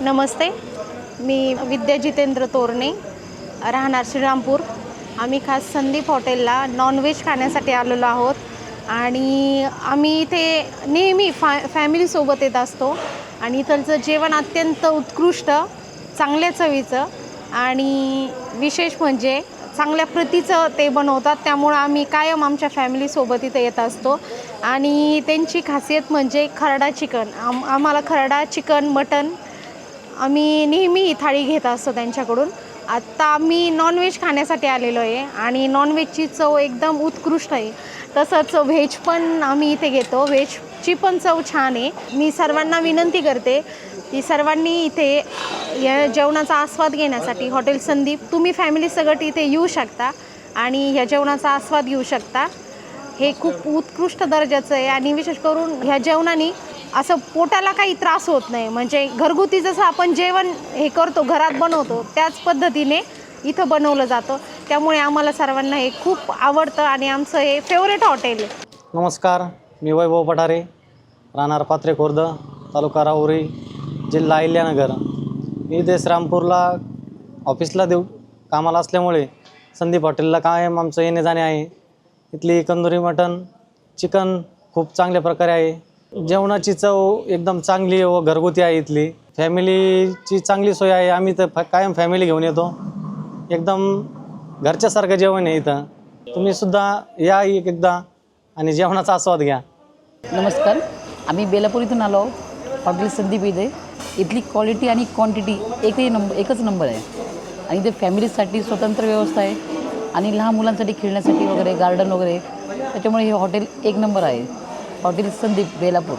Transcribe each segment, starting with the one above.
नमस्ते. मी विद्या जितेंद्र तोरणे राहणार श्रीरामपूर. आम्ही खास संदीप हॉटेलला नॉनव्हेज खाण्यासाठी आलेलो आहोत. आणि आम्ही इथे नेहमी फॅ फॅमिलीसोबत येत असतो. आणि इथलचं जेवण अत्यंत उत्कृष्ट चांगल्या चवीचं आणि विशेष म्हणजे चांगल्या प्रतीचं ते बनवतात. त्यामुळं आम्ही कायम आमच्या फॅमिलीसोबत इथे येत असतो. आणि त्यांची खासियत म्हणजे खरडा चिकन. आम आम्हाला खरडा चिकन मटन आम्ही नेहमी थाळी घेत असतो त्यांच्याकडून. आत्ता आम्ही नॉनव्हेज खाण्यासाठी आलेलो आहे आणि नॉनव्हेजची चव एकदम उत्कृष्ट आहे. तसंच व्हेज पण आम्ही इथे घेतो. व्हेजची पण चव छान आहे. मी सर्वांना विनंती करते की सर्वांनी इथे या जेवणाचा आस्वाद घेण्यासाठी हॉटेल संदीप तुम्ही फॅमिली सगट इथे येऊ शकता आणि या जेवणाचा आस्वाद घेऊ शकता. हे खूप उत्कृष्ट दर्जाचं आहे आणि विशेष करून ह्या जेवणाने असं पोटाला काही त्रास होत नाही. म्हणजे घरगुती जसं आपण जेवण हे करतो घरात बनवतो त्याच पद्धतीने इथं बनवलं जातं. त्यामुळे आम्हाला सर्वांना हे खूप आवडतं आणि आमचं हे फेवरेट हॉटेल आहे. नमस्कार मी वैभव पठारे राहणार पात्रे खुर्द तालुका राहुरी जिल्हा अहिल्यानगर. मी देश रामपूरला ऑफिसला देऊ कामाला असल्यामुळे संदीप हॉटेलला कायम आमचं येणे जाणे आहे. इथली कंदुरी मटन चिकन खूप चांगल्या प्रकारे आहे. जेवणाची चव एकदम चांगली व घरगुती आहे इथली. फॅमिलीची चांगली सोय आहे. आम्ही तर फ कायम फॅमिली घेऊन येतो. एकदम घरच्यासारखं जेवण आहे इथं. तुम्हीसुद्धा या एक एकदा आणि जेवणाचा आस्वाद घ्या. नमस्कार. आम्ही बेलापूर इथून आलो हॉटेल संदीप इथे. इथली क्वालिटी आणि क्वांटिटी एकही नंबर एकच नंबर आहे. आणि इथे फॅमिलीसाठी स्वतंत्र व्यवस्था आहे. आणि लहान मुलांसाठी खेळण्यासाठी वगैरे गार्डन वगैरे त्याच्यामुळे हे हॉटेल एक नंबर आहे. हॉटेल संदीप बेलापूर.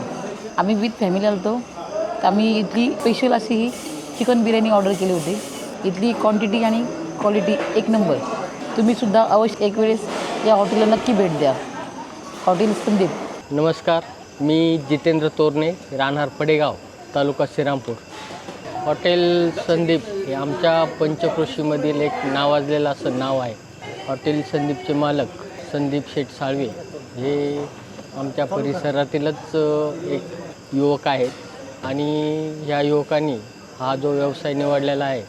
आम्ही विथ फॅमिली आलतो. तर आम्ही इथली स्पेशल अशी ही चिकन बिर्याणी ऑर्डर केली होती. इथली क्वांटिटी आणि क्वालिटी एक नंबर तुम्हीसुद्धा अवश्य एक वेळेस या हॉटेलला नक्की भेट द्या. हॉटेल संदीप. नमस्कार. मी जितेंद्र तोरणे राहणार पडेगाव तालुका श्रीरामपूर. हॉटेल संदीप हे आमच्या पंचक्रोशीमधील एक नावाजलेलं असं नाव आहे. हॉटेल संदीपचे मालक संदीप शेठ साळवे. हे आमच्या परिसरातीलच एक युवक आहेत. आणि ह्या युवकांनी हा जो व्यवसाय निवडलेला आहे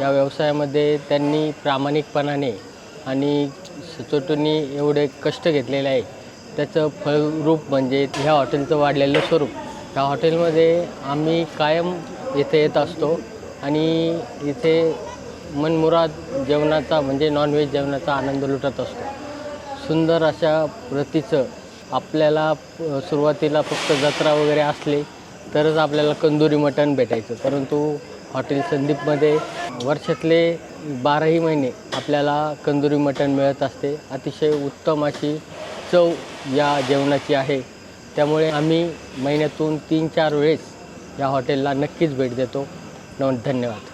या व्यवसायामध्ये त्यांनी प्रामाणिकपणाने आणि सचोटीने एवढे कष्ट घेतलेले आहे. त्याचं फळरूप म्हणजे ह्या हॉटेलचं वाढलेलं स्वरूप. ह्या हॉटेलमध्ये आम्ही कायम इथे येत असतो आणि इथे मनमुराद जेवणाचा म्हणजे नॉनव्हेज जेवणाचा आनंद लुटत असतो. सुंदर अशा प्रतीचं आपल्याला सुरुवातीला फक्त जत्रा वगैरे असली तरच आपल्याला कंदुरी मटण भेटायचं. परंतु हॉटेल संदीपमध्ये वर्षातले बाराही महिने आपल्याला कंदुरी मटण मिळत असते. अतिशय उत्तम अशी चव या जेवणाची आहे. त्यामुळे आम्ही महिन्यातून तीन चार वेळेस या हॉटेलला नक्कीच भेट देतो. धन्यवाद.